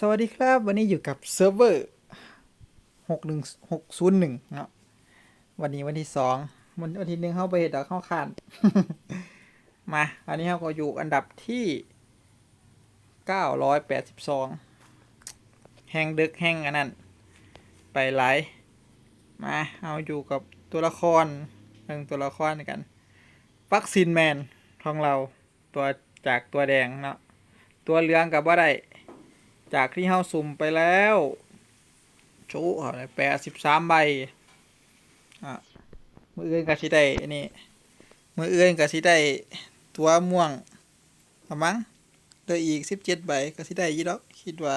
สวัสดีครับ วันนี้อยู่กับเซิร์ฟเวอร์หกหนึ่งหกศูนย์หนึ่งเนาะวันนี้วันที่สองวันวันที่หนึ่งเข้าไปเห็ดดอกเข้าขาน มา อันนี้เราก็อยู่อันดับที่เก้าร้อยแปดสิบสองแห่งดึกแห่งอันนั้น ไปไลมาเอาอยู่กับตัวละครหนึ่งตัวละครกันวัคซีนแมนของเราตัวจากตัวแดงเนาะตัวเหลืองกับว่าได้ จากที่เฮาสุ่มไปแล้วโชว์อะไรแปดสิบสามใบอะมืออื่นก็สิได้อันนี้มืออื่นก็สิได้ตัวม่วงละมั้งเหลยอีกสิบเจ็ดใบก็สิได้ยี่ดอกคิดว่า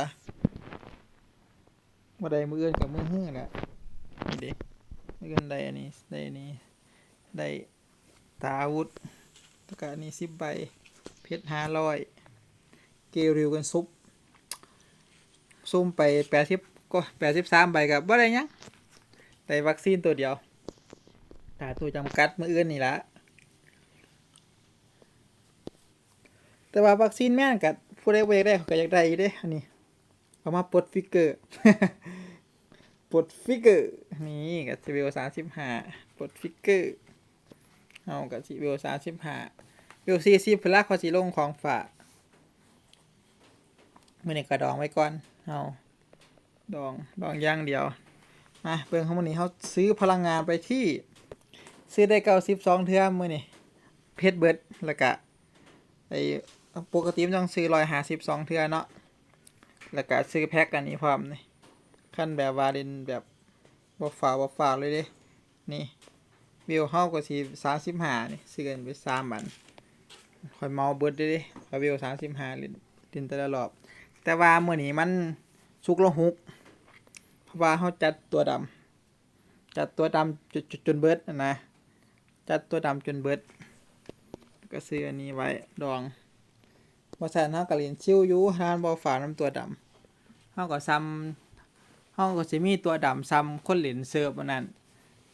บ่ได้มืออื่นกับมือหื้อแหละนี่เด็กมืออื่นได้อันนี้ได้อันนี้ได้ตาอาวุธแล้วก็อันนี้สิบใบเพชรห้าร้อยเกลิวกันซุป ซุ่มไปแปดสิบก็แปดสิบสามใบกับว่าอะไรยังแต่วัคซีนตัวเดียวตาตัวจำกัดมืออื่นนี่ละแต่ว่าวัคซีนแม่นกับผู้ใดบ่อยากได้เขาก็อยากได้เด้อันนี้เอามาปลดฟิกเกอร์ปลดฟิกเกอร์นี่กับซีเวลสามสิบห้าปลดฟิกเกอร์เอากับซีเวลสามสิบห้าเวลสี่สิบพลักขอสีลงของฝากมื่อนี้กระดองไว้ก่อน เอาดอง ดองย่างเดียว มาเบิ่งข้างบนนี้เขาซื้อพลังงานไปที่ ซื้อได้เก้าสิบสองเทื่อมือนี้เพชรเบิดแล้วก็ไอ้ปกติมันต้องซื้อร้อยหาสิบสองเทื่อเนาะแล้วก็ซื้อแพ็กกันนี้พร้อมนี่ขั้นแบบวาเรนแบบบ่ฝาบ่ฝาเลยเด้นี่วิวเฮาก็สิสามสิบห้านี่ซื้อกันไปสามบันคอยเมาเบิดเด้เด้กับวิวสามสิบห้าลินลินแต่ละรอบ แต่ว่าเมื่อนี้มันสุกละหุก เพราะว่าเขาจัดตัวดำจัดตัวดำจนจจนเบิดนะนะจัดตัวดำจนเบิด ก็ซื้ออันนี้ไว้ดองบอสันเขากะเรียนชิวอยู่ทานบอฝาน้ำตัวดำเขาก็ซ้ำเขาก็จะมีตัวดำซ้ำคนเหรียญเสิร์ฟนนั้น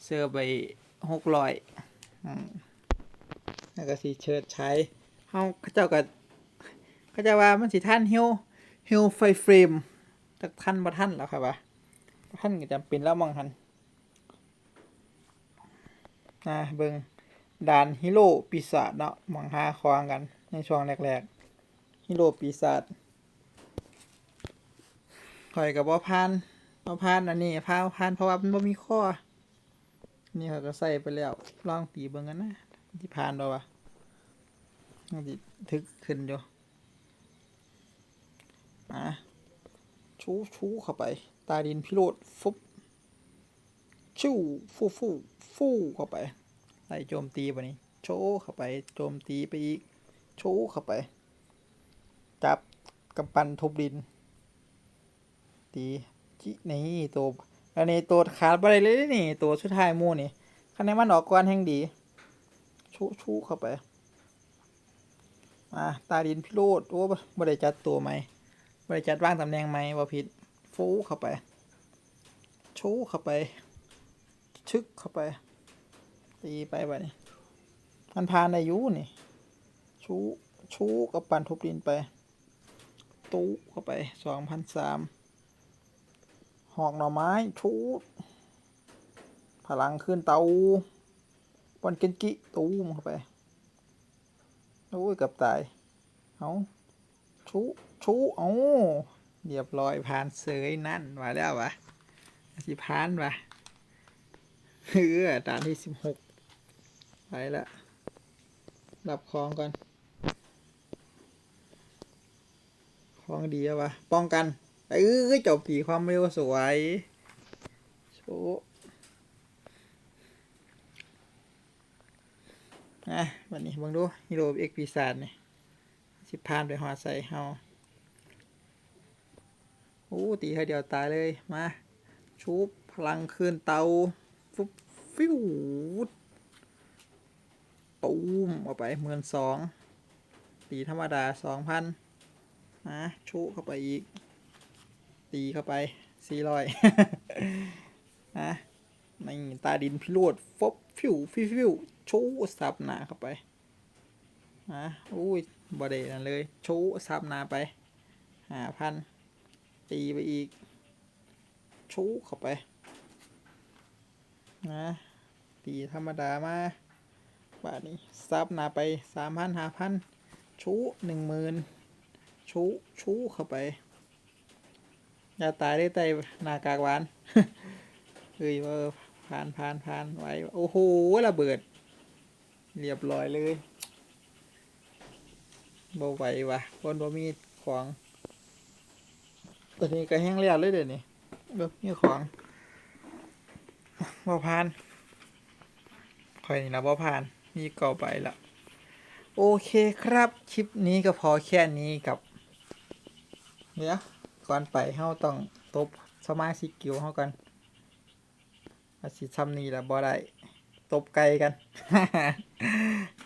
เสิร์ฟไปหกร้อยแล้วก็สีเชิดใช้เขาเขจ้าก็เขาจะว่ามันสิท่านเฮียว เฮลไฟเฟรมจากท่านบ่ท่านแล้วครับวะท่านก็จำเป็นแล้วมองทันนะเบิงด่านฮิโร่ปีศาจเนาะมองหาคว้างกันในช่วงแรกๆฮิโร่ปีศาจข่อยกับบ่พานบ่พานอันนี้พาพานเพราะว่ามันบ่มีข้อ นี่เขาก็ใส่ไปแล้วลองตีเบิ่งกันนะที่พานบ่วะทึกขึ้นอยู่ มาชูชูเข้าไป ตาดินพิโรธฟุบชู่ฟู่ฟู่ฟู่เข้าไปไล่โจมตีไปนี้โชว์เข้าไปโจมตีไปอีกโชว์เข้าไป จับกำปั้นทุบดิน ตีจินี่ตัวอันนี้ตัวขาดไปเลยนี่ ตัวสุดท้ายมู่นี่คะแนนมันออกก่อนแห่งดี ชูชูเข้าไป มา ตาดินพิโรธโอ้บ่ได้จัดตัวไหม บริจัดว่างตำแหน่งไหมว่าผิด ฟูเข้าไป ชูเข้าไป ชึกเข้าไป ตีไปไปนี่มันพานอายุนี่ ชูชูกับปั่นทุบดินไป ตู้เข้าไปสองพันสามหอกหน่อไม้ ชูพลังขึ้นเตาปอนเกนกิตู้มเข้าไปโอ้ยกับตาย เอาชู ชูโอ้เรียบร้อยผ่านเสยนั่นมาแล้ววะสิผ่านวะเออด่านที่สิบหกไปละรับของก่อนของดีอะวะป้องกันเออจบผีความเร็วสวยโชว์อะวันนี้บังดูฮีโร่เอ็กปีศาจนี่ยสิผ่านไปหอใส่เฮา อ้ตีให้เดียวตายเลย มา ชุบพลังคืนเตาฟุบฟิวตูมเอาไปหมื่นสองตีธรรมดาสองพันมาชุเข้าไปอีก ตีเข้าไปสี่ร้อยนะนี่ตาดินพิโรดฟบฟิวฟิวฟิวชูสับหนาเข้าไปนะอุ้ยบอดเดนั่นเลย ชูสับหนาไปห้าพัน ตีไปอีก ชูเข้าไป นะ ตีธรรมดามาบาทนี้ซับหนาไปสามพันห้าพันชูหนึ่งหมื่นชูชูเข้าไป อย่าตายได้ไตหนากากหวานเฮ้ยว่าผ่านผ่านผ่านไว้ โอ้โหระเบิด เรียบร้อยเลยบ่ไหววะคนบ่มีของ ตอนนี้ก็แห้งแล้วเลยเดี๋ยวนี้บ่มีของบ่ผ่านคอยนี่นะบ่ผ่านมีเก่าไปละโอเคครับ คลิปนี้ก็พอแค่นี้กับเดี๋ยวก่อนไปเฮาต้องตบสมาชิกกิวเฮากันอาสิทำนี่ละบ่ได้ตบไก่กัน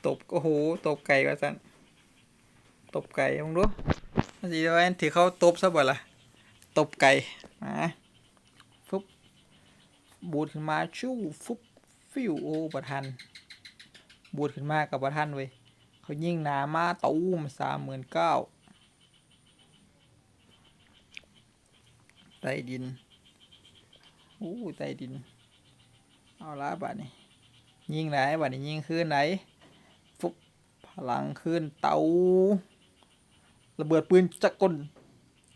ตบโอ้โหตบไก่ว่าสันตบไก่มึงดูมันสิว่าอันถือเขาตบซะบ่ล่ะ ตบไก่มาฟุบบูดขึ้นมาชู้ฟุบฟิวโอประทัน บูดขึ้นมากับประทันเว้ยเขายิงหนามาตูมสามหมื่นเก้าใต้ดินอู้ใต้ดิน เอาละบัดนี้ ยิงไหนบัดนี้ยิงคืนไหน ฟุบพลังคืนเตาระเบิดปืนจักรกล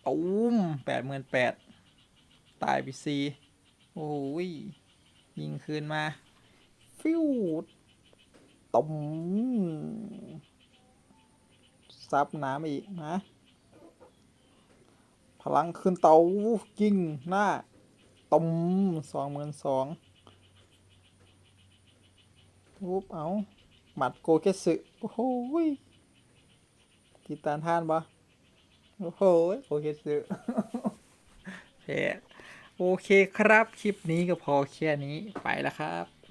ตูมแปดหมื่นแปดตายไปซีโอ้ยยิงคืนมา ฟิวตมซับน้ำอีกนะ พลังคืนเตายิงหน้าตมสองหมื่นสองรูปเอาหมัดโกเกสึโอ้โหยติดตานท่านปะ โอ้โหโอเคสึแพ้โอเคครับ คลิปนี้ก็พอแค่นี้ไปแล้วครับ